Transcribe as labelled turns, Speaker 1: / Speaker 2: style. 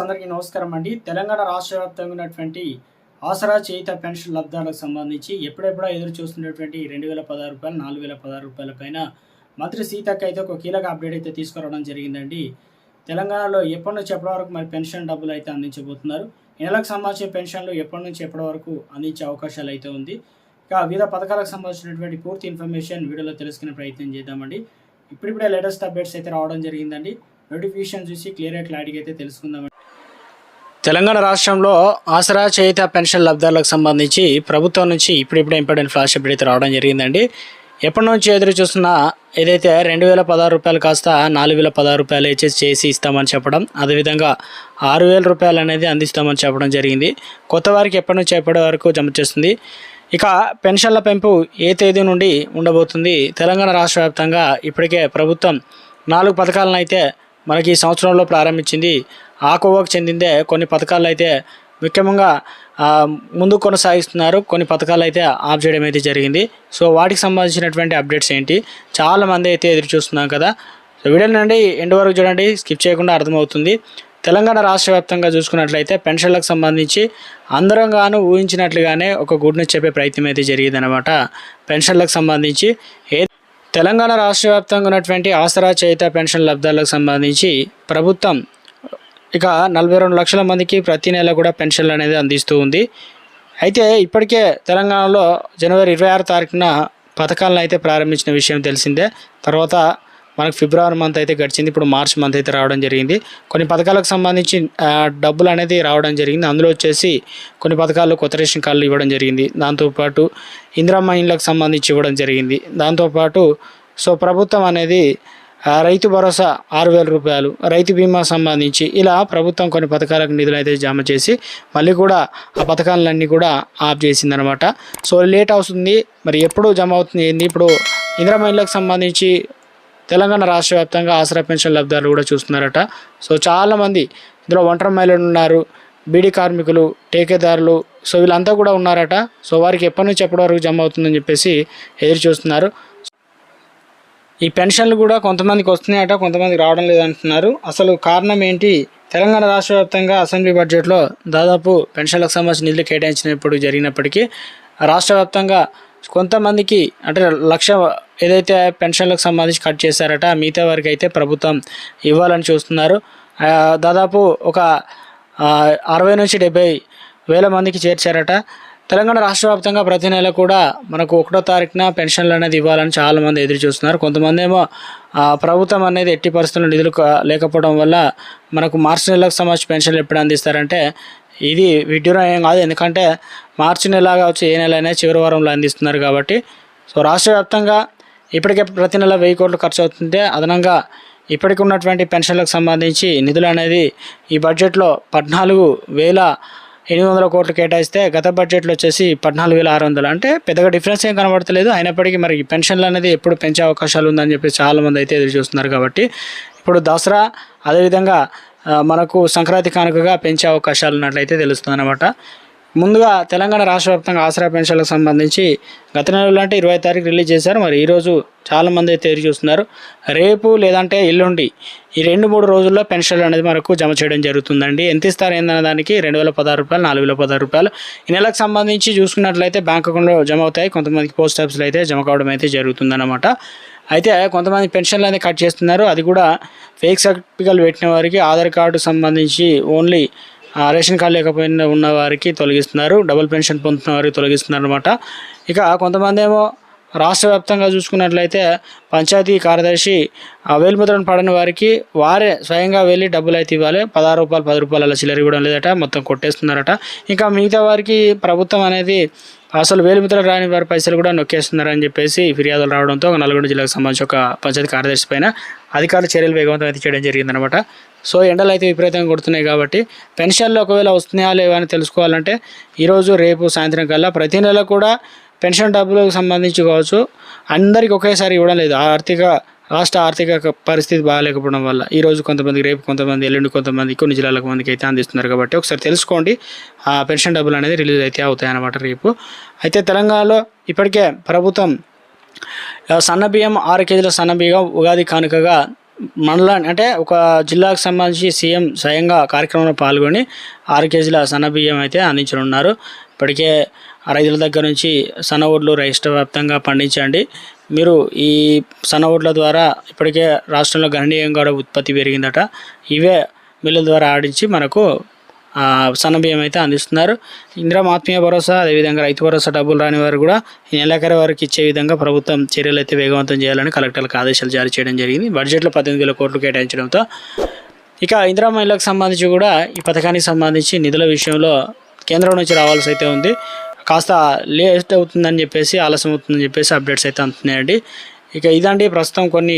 Speaker 1: అందరికీ నమస్కారం అండి. తెలంగాణ రాష్ట్ర వ్యాప్తంగా ఉన్నటువంటి ఆసరా చేయిత పెన్షన్ లబ్ధాలకు సంబంధించి ఎప్పుడెప్పుడో ఎదురు చూస్తున్నటువంటి రెండు వేల పదహారు రూపాయలు నాలుగు వేల పదహారు రూపాయల పైన మంత్రి సీతక్క అయితే ఒక కీలక అప్డేట్ అయితే తీసుకురావడం జరిగిందండి. తెలంగాణలో ఎప్పటి నుంచి ఎప్పటి వరకు మరి పెన్షన్ డబ్బులు అయితే అందించబోతున్నారు? ఈ నెలకు సంబంధించిన పెన్షన్లు ఎప్పటి నుంచి ఎప్పటి వరకు అందించే అవకాశాలు అయితే ఉంది? ఇక వివిధ పథకాలకు సంబంధించినటువంటి పూర్తి ఇన్ఫర్మేషన్ వీడియోలో తెలుసుకునే ప్రయత్నం చేద్దామండి. ఇప్పుడిప్పుడే లేటెస్ట్ అప్డేట్స్ అయితే రావడం జరిగిందండి. నోటిఫికేషన్ చూసి క్లియర్గా క్లారిటీ అయితే తెలుసుకుందాం తెలంగాణ రాష్ట్రంలో ఆసరా చేయిత పెన్షన్ లబ్ధాలకు సంబంధించి ప్రభుత్వం నుంచి ఇప్పుడిప్పుడే ఇంపార్టెంట్ ఫ్లాష్ అప్డేట్ అయితే రావడం జరిగిందండి. ఎప్పటి నుంచి ఎదురు చూస్తున్న ఏదైతే రెండు వేల పదహారు రూపాయలు కాస్త నాలుగు వేల పదహారు రూపాయలు ఇచ్చేసి చేసి ఇస్తామని చెప్పడం అదేవిధంగా ఆరు వేల రూపాయలు అనేది అందిస్తామని చెప్పడం జరిగింది. కొత్త వారికి ఎప్పటి నుంచి ఎప్పటి వరకు జమ చేస్తుంది? ఇక పెన్షన్ల పెంపు ఏ తేదీ నుండి ఉండబోతుంది? తెలంగాణ రాష్ట్ర వ్యాప్తంగా ఇప్పటికే ప్రభుత్వం నాలుగు పథకాలను అయితే మనకి ఈ సంవత్సరంలో ప్రారంభించింది. ఆ కోవాకు చెందిందే కొన్ని పథకాలు అయితే ముఖ్యంగా ముందు కొనసాగిస్తున్నారు. కొన్ని పథకాలు అయితే ఆఫ్ చేయడం అయితే జరిగింది. సో వాటికి సంబంధించినటువంటి అప్డేట్స్ ఏంటి? చాలా మంది అయితే ఎదురు చూస్తున్నాం కదా. సో వీడియో నుండి ఎండ్ వరకు చూడండి. స్కిప్ చేయకుండా అర్థమవుతుంది. తెలంగాణ రాష్ట్ర వ్యాప్తంగా చూసుకున్నట్లయితే పెన్షన్లకు సంబంధించి అందరం గాను ఊహించినట్లుగానే ఒక గుడ్ న్యూస్ చెప్పే ప్రయత్నం అయితే జరిగిందనమాట పెన్షన్లకు సంబంధించి ఏ తెలంగాణ రాష్ట్ర వ్యాప్తంగా ఉన్నటువంటి ఆసరా చేత పెన్షన్ లబ్ధాలకు సంబంధించి ప్రభుత్వం ఇక నలభై రెండు లక్షల మందికి ప్రతి నెల కూడా పెన్షన్లు అనేది అందిస్తూ ఉంది. అయితే ఇప్పటికే తెలంగాణలో జనవరి ఇరవై ఆరు తారీఖున పథకాలను అయితే ప్రారంభించిన విషయం తెలిసిందే. తర్వాత మనకు ఫిబ్రవరి మంత్ అయితే గడిచింది. ఇప్పుడు మార్చ్ మంత్ అయితే రావడం జరిగింది. కొన్ని పథకాలకు సంబంధించి డబ్బులు అనేది రావడం జరిగింది. అందులో వచ్చేసి కొన్ని పథకాలు కొత్త రేషన్ కార్డులు ఇవ్వడం జరిగింది. దాంతోపాటు ఇందిరమ్మ ఇండ్లకు సంబంధించి ఇవ్వడం జరిగింది. దాంతోపాటు సో ప్రభుత్వం అనేది రైతు భరోసా ఆరు వేల రూపాయలు రైతు బీమా సంబంధించి ఇలా ప్రభుత్వం కొన్ని పథకాలకు నిధులు అయితే జమ చేసి మళ్ళీ కూడా ఆ పథకాలన్నీ కూడా ఆఫ్ చేసిందనమాట సో లేట్ అవుతుంది. మరి ఎప్పుడు జమ అవుతుంది ఏంది? ఇప్పుడు ఇందిరమ్మ మహిళలకు సంబంధించి తెలంగాణ రాష్ట్ర వ్యాప్తంగా ఆసరా పెన్షన్ లబ్ధాలు కూడా చూస్తున్నారట. సో చాలామంది ఇందులో ఒంటరి మహిళలు ఉన్నారు బీడీ కార్మికులు టేకేదారులు సో వీళ్ళంతా కూడా ఉన్నారట. సో వారికి ఎప్పటి నుంచి ఎప్పటి వరకు జమ అవుతుందని చెప్పేసి ఎదురు చూస్తున్నారు. ఈ పెన్షన్లు కూడా కొంతమందికి వస్తున్నాయట కొంతమందికి రావడం లేదంటున్నారు. అసలు కారణం ఏంటి? తెలంగాణ రాష్ట్ర వ్యాప్తంగా అసెంబ్లీ బడ్జెట్లో దాదాపు పెన్షన్లకు సంబంధించిన నిధులు కేటాయించినప్పుడు జరిగినప్పటికీ రాష్ట్ర వ్యాప్తంగా కొంతమందికి అంటే లక్ష ఏదైతే పెన్షన్లకు సంబంధించి కట్ చేశారట మిగతా వారికి అయితే ప్రభుత్వం ఇవ్వాలని చూస్తున్నారు. దాదాపు ఒక అరవై నుంచి డెబ్బై వేల మందికి చేర్చారట. తెలంగాణ రాష్ట్ర వ్యాప్తంగా ప్రతి నెల కూడా మనకు ఒకటో తారీఖున పెన్షన్లు అనేది ఇవ్వాలని చాలామంది ఎదురు చూస్తున్నారు. కొంతమంది ఏమో ప్రభుత్వం అనేది ఎట్టి పరిస్థితుల్లో నిధులు లేకపోవడం వల్ల మనకు మార్చి నెలకు సంబంధించి పెన్షన్లు ఎప్పుడు అందిస్తారంటే ఇది విడ్డూరం ఏం కాదు. ఎందుకంటే మార్చి నెలగా వచ్చి ఏ నెల అయినా చివరి వారంలో అందిస్తున్నారు కాబట్టి. సో రాష్ట్ర వ్యాప్తంగా ఇప్పటికే ప్రతి నెల వెయ్యి కోట్లు ఖర్చు అవుతుంటే అదనంగా ఇప్పటికి ఉన్నటువంటి పెన్షన్లకు సంబంధించి నిధులు అనేది ఈ బడ్జెట్లో పద్నాలుగు వేల ఎనిమిది వందల కోట్లు కేటాయిస్తే గత బడ్జెట్లో వచ్చేసి పద్నాలుగు వేల ఆరు వందలు. అంటే పెద్దగా డిఫరెన్స్ ఏం కనబడతలేదు. అయినప్పటికీ మరి పెన్షన్లు అనేది ఎప్పుడు పెంచే అవకాశాలు ఉందని చెప్పి చాలామంది అయితే ఎదురు చూస్తున్నారు కాబట్టి. ఇప్పుడు దసరా అదేవిధంగా మనకు సంక్రాంతి కానుకగా పెంచే అవకాశాలు ఉన్నట్లయితే తెలుస్తుంది అనమాట ముందుగా తెలంగాణ రాష్ట్ర వ్యాప్తంగా ఆసరా పెన్షన్లకు సంబంధించి గత నెలలో అంటే ఇరవై తారీఖు రిలీజ్ చేశారు. మరి ఈరోజు చాలామంది అయితే ఎదురు చూస్తున్నారు. రేపు లేదంటే ఎల్లుండి ఈ రెండు మూడు రోజుల్లో పెన్షన్లు అనేది మనకు జమ చేయడం జరుగుతుందండి. ఎంత ఇస్తారు ఏందనే దానికి రెండు వేల పదహారు రూపాయలు నాలుగు వేల పదహారు రూపాయలు. ఈ నెలకు సంబంధించి చూసుకున్నట్లయితే బ్యాంక్ అకౌంట్లో జమ అవుతాయి. కొంతమందికి పోస్ట్ ఆఫీస్లో అయితే జమ కావడం అయితే జరుగుతుందన్నమాట. అయితే కొంతమంది పెన్షన్లు అనేది కట్ చేస్తున్నారు. అది కూడా ఫేక్ సర్టిఫికల్ పెట్టిన వారికి ఆధార్ కార్డు సంబంధించి ఓన్లీ రేషన్ కార్డు లేకపోయినా ఉన్న వారికి తొలగిస్తున్నారు డబుల్ పెన్షన్ పొందుతున్న వారికి తొలగిస్తున్నారు అనమాట ఇక కొంతమంది ఏమో రాష్ట్ర వ్యాప్తంగా చూసుకున్నట్లయితే పంచాయతీ కార్యదర్శి ఆ వేలుముద్రను పడని వారికి వారే స్వయంగా వెళ్ళి డబ్బులు అయితే ఇవ్వాలి. పదహారు రూపాయలు పది రూపాయలు అలా చిల్లర ఇవ్వడం లేదట మొత్తం కొట్టేస్తున్నారట. ఇంకా మిగతా వారికి ప్రభుత్వం అనేది అసలు వేలుముద్ర రాని వారి పైసలు కూడా నొక్కేస్తున్నారని చెప్పేసి ఫిర్యాదులు రావడంతో ఒక నల్గొండ జిల్లాకు సంబంధించి ఒక పంచాయతీ కార్యదర్శి పైన అధికారుల చర్యలు వేగవంతం అయితే చేయడం జరిగిందనమాట సో ఎండలు అయితే విపరీతంగా కొడుతున్నాయి కాబట్టి పెన్షన్లు ఒకవేళ వస్తున్నాయా లేవా అని తెలుసుకోవాలంటే ఈరోజు రేపు సాయంత్రం కల్లా ప్రతి నెల కూడా పెన్షన్ డబ్బులకు సంబంధించి కావచ్చు అందరికి ఒకేసారి ఇవ్వడం లేదు. ఆర్థిక రాష్ట్ర ఆర్థిక పరిస్థితి బాగాలేకపోవడం వల్ల ఈరోజు కొంతమందికి రేపు కొంతమంది ఎల్లుండి కొంతమంది కొన్ని జిల్లాలకు మందికి అయితే అందిస్తున్నారు కాబట్టి ఒకసారి తెలుసుకోండి. ఆ పెన్షన్ డబ్బులు అనేది రిలీజ్ అయితే అవుతాయి అన్నమాట రేపు. అయితే తెలంగాణలో ఇప్పటికే ప్రభుత్వం సన్నబియ్యం ఆరు కేజీల సన్నబియ్యం ఉగాది కానుకగా మండలా అంటే ఒక జిల్లాకు సంబంధించి సీఎం స్వయంగా కార్యక్రమంలో పాల్గొని ఆరు కేజీల సన్నబియ్యం అయితే అందించనున్నారు. ఇప్పటికే రైతుల దగ్గర నుంచి సన్న ఓడ్లు రాష్ట్ర వ్యాప్తంగా పండించండి. మీరు ఈ సన్న ఓడ్ల ద్వారా ఇప్పటికే రాష్ట్రంలో గణనీయంగా ఉత్పత్తి పెరిగిందట. ఇవే మిల్లుల ద్వారా ఆడించి మనకు బియ్యం అయితే అందిస్తున్నారు. ఇందిరా ఆత్మీయ భరోసా అదేవిధంగా రైతు భరోసా డబ్బులు రాని వారు కూడా ఈ నెలాఖరు వారికి ఇచ్చే విధంగా ప్రభుత్వం చర్యలు అయితే వేగవంతం చేయాలని కలెక్టర్లకు ఆదేశాలు జారీ చేయడం జరిగింది. బడ్జెట్లో పద్దెనిమిది వేల కోట్లు కేటాయించడంతో ఇక ఇందిరా మహిళలకు సంబంధించి కూడా ఈ పథకానికి సంబంధించి నిధుల విషయంలో కేంద్రం నుంచి రావాల్సి అయితే ఉంది. కాస్త లేట్ అవుతుందని చెప్పేసి ఆలస్యం అవుతుందని చెప్పేసి అప్డేట్స్ అయితే అందుతున్నాయండి. ఇక ఇదండి ప్రస్తుతం కొన్ని